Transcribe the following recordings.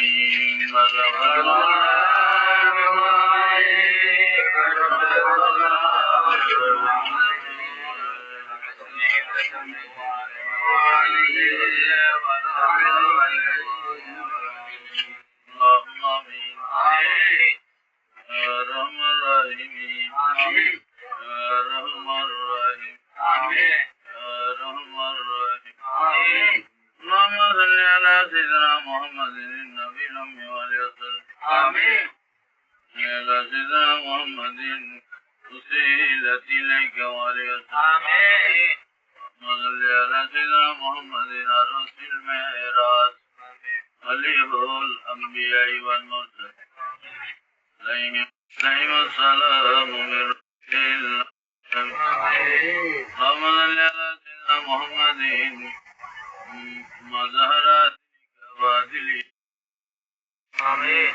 Amen. فإذا محمد أسيلت إليك وريق آمين. مغل على سيدنا محمد أرس المعراج خليف الأنبياء والمرسل عليهم السلام من رسول اللهم صل على سيدنا محمد مظهرات وادلي آمين.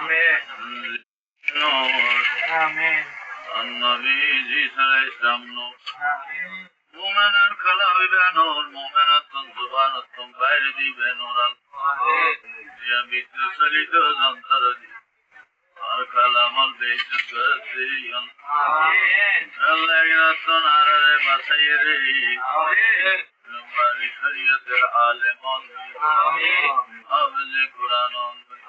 Amin. Nur. Amin. Annabi İsa Aleyhisselam Nur. Amin. Mu'menen kalavi ben nur. Mu'menattın zıbanattın gayri di ben nuran. Amin. Diyen bitti salidi özan taradi. Arkalamaz beysiz gözleyin. Amin. Allah inatın arare basayiri. Amin. Mümbari sariyatı aleman. Amin. Hafız-ı Kur'an'ın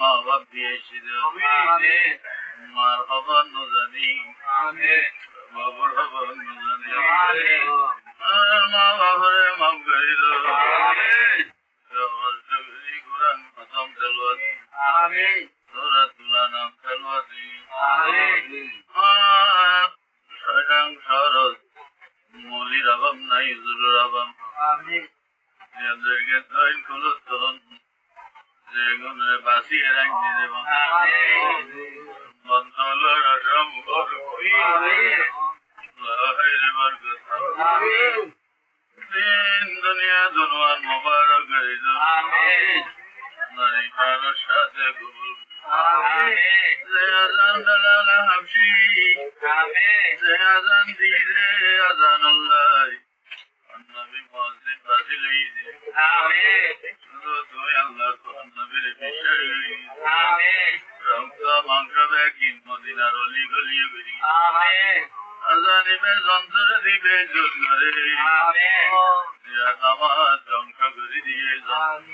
مرحبا يا شيخ مرحبا দিয়ে বন্ধ দেব বন্ধল সম্পর্ক আজানিবে যন্ত্র দিবে যন্ত্রে আমার ধ্বংস করে দিয়ে যন্ত্র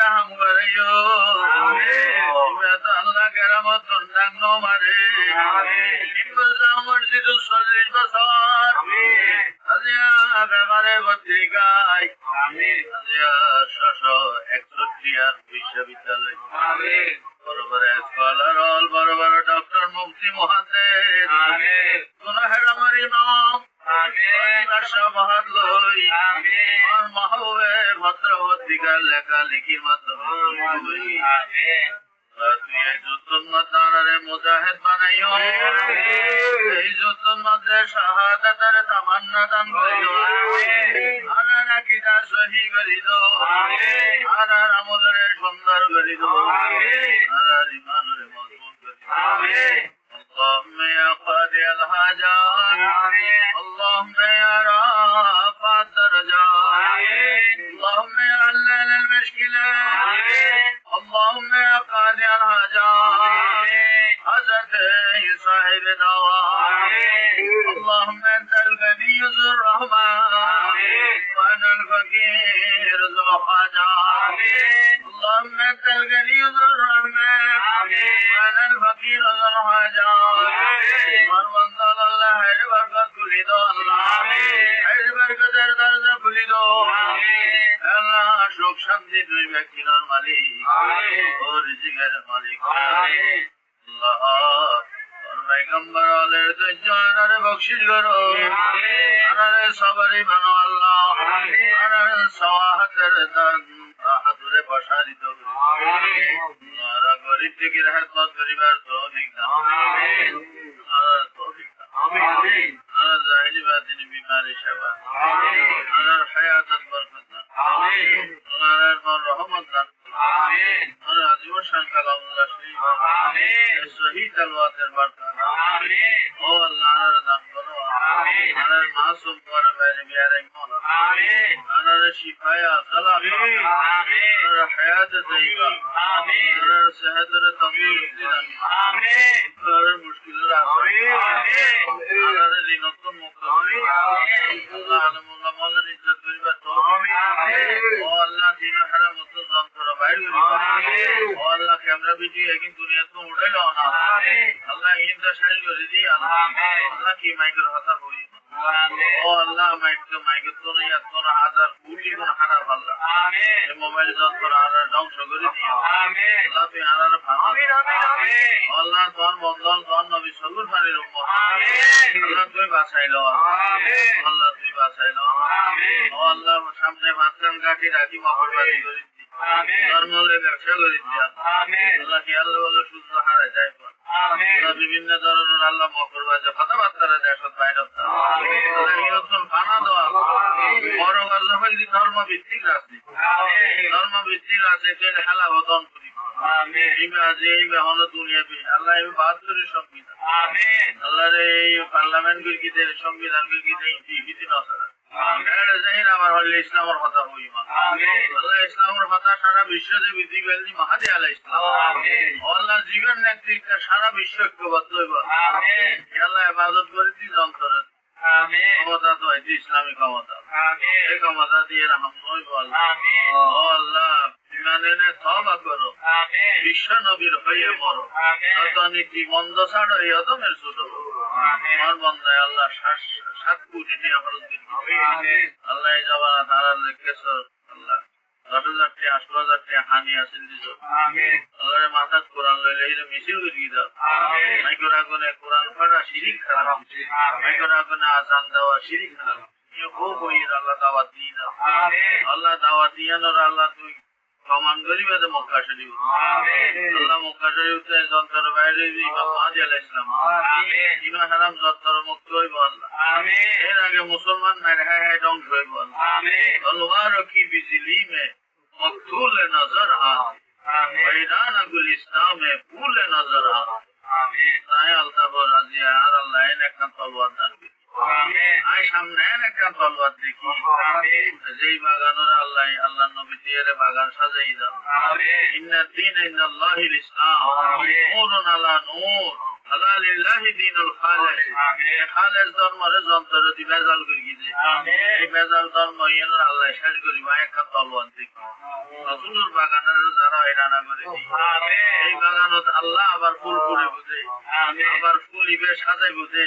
জিবে কে রহম করাইও জিবে আল্লাহ কেরামত তন্দাং মারে মসজিদ চল্লিশ বছর। ব্যাপারে পত্রিকায়। ছশো একষট্টি আর বিশ্ববিদ্যালয়। বড় বড় স্কলার অল বড় বড় ডক্টর মুফতি মহাদেব। কোন হেরামার ইমাম মহাদ লই আর মহাবে ভদ্রবর্তীকার লেখা লিখির মাধ্যমে তুই এই যুদ্ধর মধ্যে মুজাহিদ বানাইও এই যুদ্ধর মধ্যে শাহাদাতের তামান্না দান করিও আর রাখিদা সহি করি দো আর আর আমলের সুন্দর করি দো আর আর ইমানের মজবুত করি দো اللهم يا قاضي الحاجات اللهم يا رافع الدرجات اللهم يا اللهم يا قاضي الحاجات حضرت صاحب دعوات اللهم انت الغني ذو الرحمة وانا الفقير ذو الحاجات اللهم انت الغني ذو الرحمة وانا الفقير ذو الحاجات مرمضان الله خير بركة كل دو الله শান্তি দুই ব্যক্তির মালিক। ও রিজিকের মালিক। বকশিস করো। আনারে সবারই বানো আল্লাহ। আনারে সওয়াহাতের দান হাতুরে প্রসারিত আরা গরিব থেকে রেহাত করিবার তৌফিক দান। আরা তৌফিক দান। আরা জাহিলি বাতিনি বিমারি সেবা। আনার বরকত দান আনার মন রহমত দান আনার আজীবন সংখ্যা লামুল্লাহ শরীফ সহি তালওয়াতের বার্তা। ও আল্লাহ দান করো। আনার মাসুম করে বাইরে বিয়ারে মোলা আনার শিফায়া সালাম। আনার হায়াত তাইবা। আনার সেহতের তন্দুরুস্তি দান আনার মুশকিলের আনার ঋণত্ব মুক্ত আল্লাহ ক্যামেরা ভিডিও একদিন দুনিয়া তো উড়াইল না। আল্লাহ ইন্দা শাড়ি করে দি আল্লাহ কি মাইকের কথা হই ও আল্লাহ মাইক তো মাইকের তো নেই এত না হাজার কোটি গুণ খারাপ আল্লাহ। এই মোবাইল যত যন্ত্র আর ধ্বংস করে দিও আল্লাহ তুই আর আর আল্লাহ তোর বন্ধন তোর নবী সগুর পানির উম্মত। আমিন। আল্লাহ তুই বাঁচাইলো। আল্লাহ তুই বাঁচাইলো। ও আল্লাহ সামনে মাঝখান কাটি রাখি মহরবাদি করে। দি ধর্মলে ব্যবসা করে দিয়া আল্লাহ কি আল্লাহ বলে সূর্য হারা পর। আল্লাহ বিভিন্ন ধরনের আল্লাহ মকরবাজে কথাবার্তারা দেশত বাইরে নিরন্তর বানা দেওয়া বড় কাজ হইলি ধর্ম ভিত্তিক রাজনীতি ধর্ম ভিত্তিক রাজনীতি হেলা বদন করি ইবে আজ এই বেহন দুনিয়া বি আল্লাহ সংবিধান এই পার্লামেন্ট গুলিতে সংবিধান গুলিতে ইসলামের কথা হই আল্লাহ ইসলামের কথা সারা বিশ্ব যে বিধি বেলনি মাহাদি আল্লাহ ইসলাম আল্লাহ জীবন নেতৃত্ব সারা বিশ্ব ঐক্যবদ্ধ হইব। আল্লাহ ইবাদত করে দি যন্ত্রের ক্ষমতা তো হয়তো ইসলামী ক্ষমতা। এই ক্ষমতা দিয়ে রাহম আল্লাহ তবা করো। বিশ্ব নবীর হয়ে মরো। যত নীতি মন্দ ছাড়ো এই অদমের ছোট আমার বন্ধায় আল্লাহ সাত কোটি টাকা খরচ দিন আল্লাহ জবানা তারা লেখেছ আল্লাহ দশ হাজার টাকা ষোলো হাজার টাকা হানি আসিল দিছ আমিন। আল্লাহরে মাথাত কোরআন লইলে এই মিছিল করি দাও। মাইকোর আগুনে কোরআন পড়া শিরিক খারাপ। মাইকোর আগুনে আজান দেওয়া শিরিক খারাপ। খুব হইর আল্লাহ দাওয়াত দিয়ে দাও। আল্লাহ দাওয়াত দিয়ানোর আল্লাহ তুই আল্লাহ মক্কা শরীফ তে মুসলমান নাই হ্যাঁ কি বিজলি মে مقتول نظر آ ویران گلستان میں যেই বাগানের আল্লাহ আল্লাহ নবী দিয়ে বাগান শেষ করি মা একখান তলোয়ার দেখি রসুলের বাগানের যারা এই বাগানত আল্লাহ আবার ফুল করে বুঝে আমিন আবার ফুল ইবে সাজাই বুঝে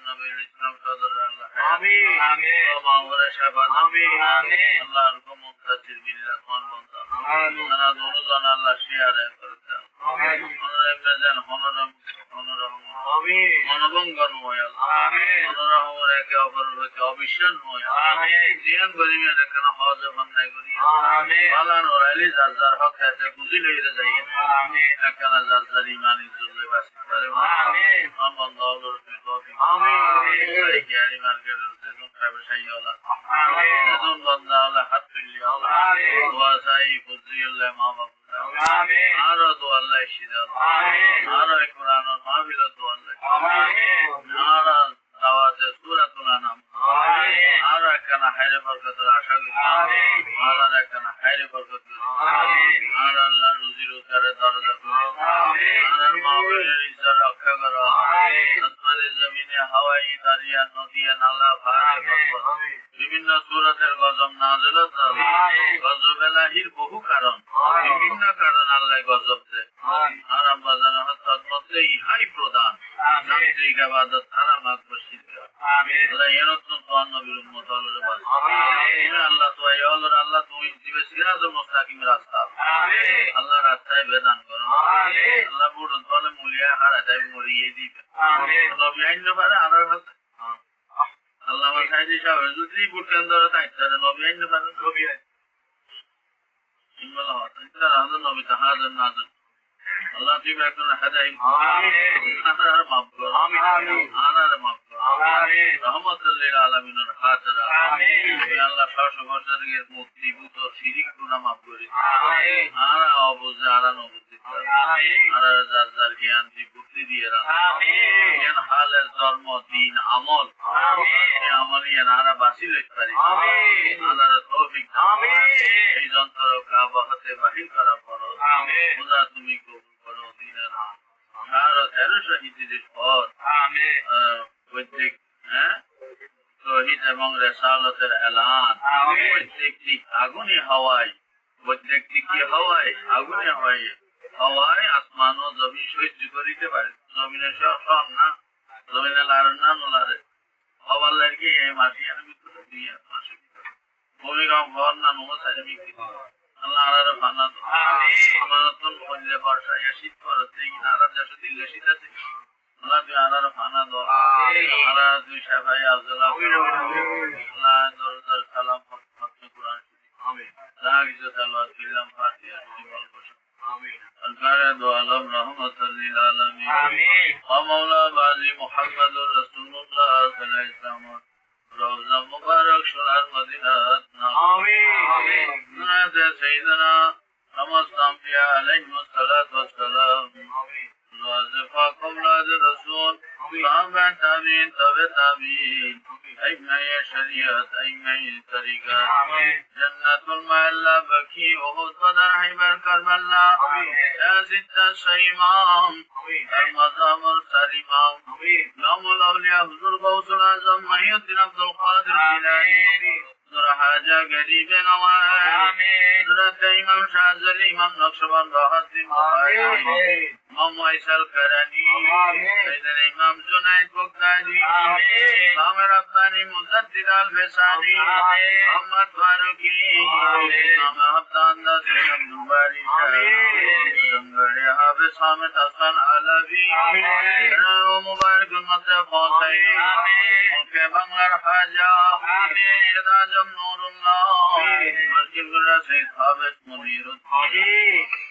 নবীর আল্লাহ আল্লাহ আল্লাহ আল্লাহ একে অপরের প্রতি অবিশ্বাস হয় আমিন জিয়ান গরিবের এখানে হজ বন্ধাই করি আমিন পালান ওরাইলি যার যার হক ইমান ইজ্জত বাসি পারে আমিন আমিন। এই আরও দোয়া আল্লাহ আমিন আরও কোরআন মাহফিল দোয়া আল্লাহ আরও দাওয়াতে সূরাতুল আনাম আমিন আরও একখানা হাইরে বরকতের আশা করি আমিন। একখানা হাইরে বরকত আর আল্লাহ নদিয়া নালা পাহাড়ে বিভিন্ন সুরতের গজব নাজল। গজব এলাহির বহু কারণ। বিভিন্ন কারণ আল্লাহ গজব দেয়। আর আম্বাজান ইহাই প্রধান। আমিন। যান্ত্রিক হওয়া তার হাজার নবী তা হাজার না হাজার আল্লাহ তুই এখন হাজাই আমিন। মাফ করো আমিন। মাফ আমিন। রহমতুল্লিল আলমিনের হাজারা আমিন। আল্লাহ শাসক বছরের মুক্তি ভূত শিরিক গুণা মাফ করি। আমিন। আর অবুঝে আর নবুঝি। আমিন। আর যার যার জ্ঞান দি বুদ্ধি দিয়ে রাখ। আমিন। জ্ঞান হালের ধর্ম দিন আমল। আমিন। আমল ইয়ান আরা বাসি লইতে পারি। আমিন। আল্লাহর তৌফিক আমিন। এই যন্ত্র কাবা হতে বাহির করা পর আমিন। খোদা তুমি কবুল করো দিনের আর তেরোশো হিজরির পর আমিন। প্রত্যেক হ্যাঁ? শহীদ এবং রেসালতের এলান। প্রত্যেকটি আগুনে হাওয়ায় প্রত্যেকটি কি হাওয়ায়? আগুনে হাওয়ায়। হাওয়ায় আসমান ও জমিন সহ্য করিতে পারে জমিনে সব না জমিনে লারেন না নোলারে হবার লাগে এই মাসিয়ার ভিতরে মাসের ভিতরে ভূমিকম্প হওয়ার না নমো সাইডে বিক্রি আল্লাহ আমানতন ইয়া শীত পড়ছে ইনারা দেশে দিল্লে শীত আছে। نبي على رفعنا دور على ذي شفاعي أفضل لا دور دور سلام فقط قرآن شريف لا عزة الله سلام فاتحة شريف البشر الفارد وعلم رحمة للعالمين ومولى بعضي محمد رسول الله صلى الله عليه وسلم روزا مبارك شرعت مدينتنا آمين نادى سيدنا خمس أنبياء عليهم الصلاة والسلام آمين وأزفا أولاد الرسول صحابة تابعين تابع تابعين أجمعين شريعة أجمعين طريقة جنة المعلة بكي أخذ بدر حبر كربلاء يا ستة شيمام المظام السليمام نوم الأولياء حضور غوث الأعظم محي الدين عبد القادر الإلهي حضور حاجة قريب نوائي حضرة إمام شاذ الإمام نقشبند راحت الدين بخاري امام کرنی۔ سیدن امام زنید بغدادی۔ امام ربانی مصدد الفسانی محمد فاروقی۔ امام حبتان دستم نباری زنگڑی حافظ حامد حسن علوی۔ رو مبارک مصر فوسی ملک بنگلر حاجہ مرشد آجم نور اللہ۔ مرشد گلر حافظ منیر الدین۔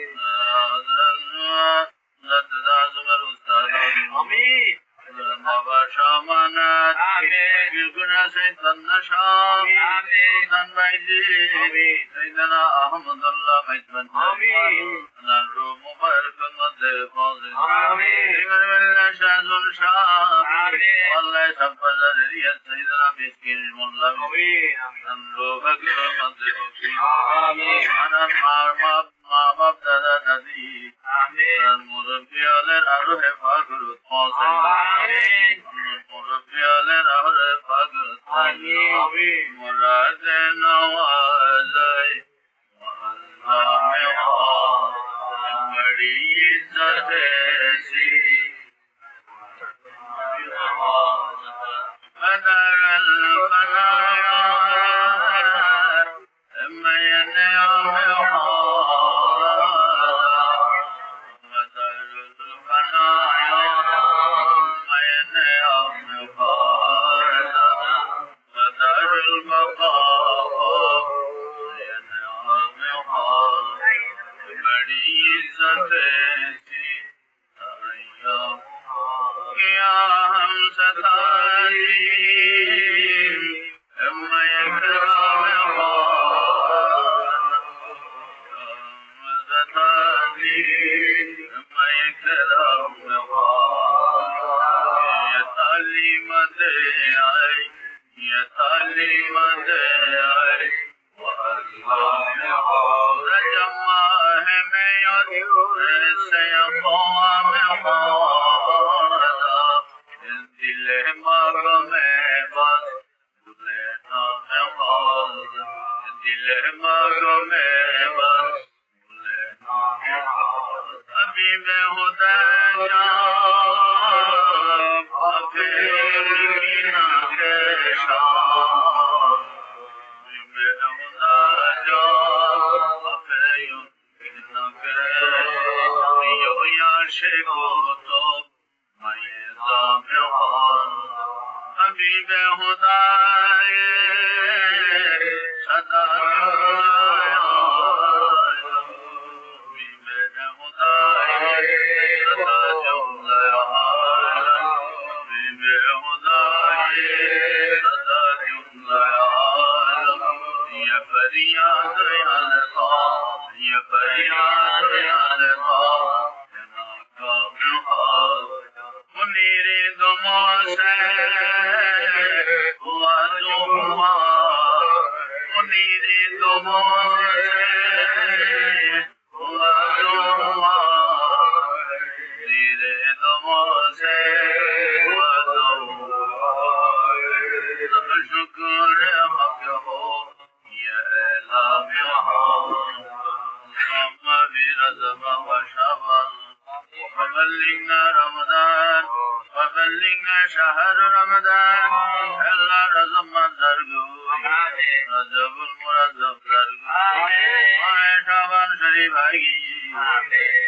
سیدنا احمد اللہ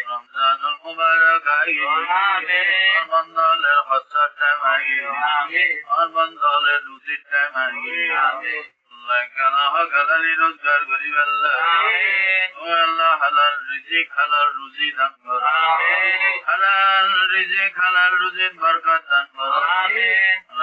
রমজানুল মুবারক আয়ু টাইম আয়ু আমার দলের রুটির টাইম আয়ু রোজগার রুজি দান করো হালাল রিজিক হালাল রুজির বরকত দান করো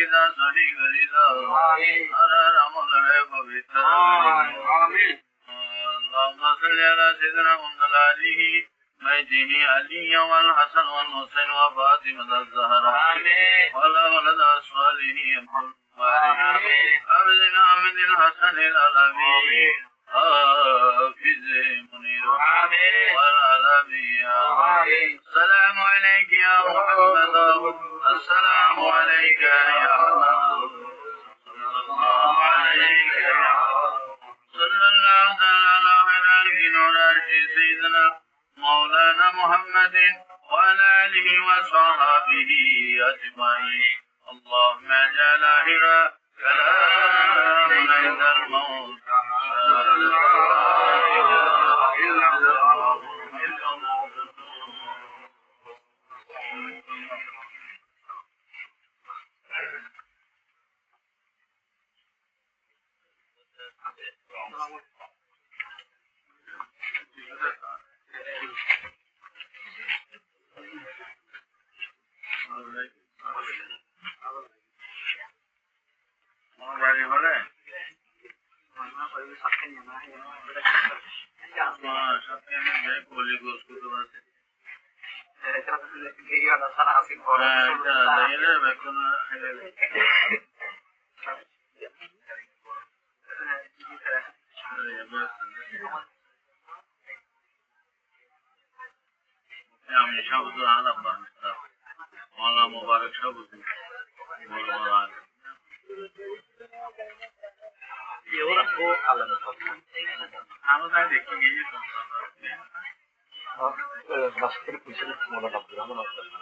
رکھدا صحیح گلی دا آمین ہر ہر السلام عليك يا محمد صلى الله عليك يا صلى الله تعالى على نور سيدنا مولانا محمد وعلى آله وصحبه أجمعين. اللهم اجعل آخر كلامنا عند الموت. আমার বাড়ি হলে আমার সাথে আমি যাই কলি গোস করতে পারছি হ্যাঁ এটা লাগিয়ে বেকুন আমি সাবুদ আলাম বানিস্তাম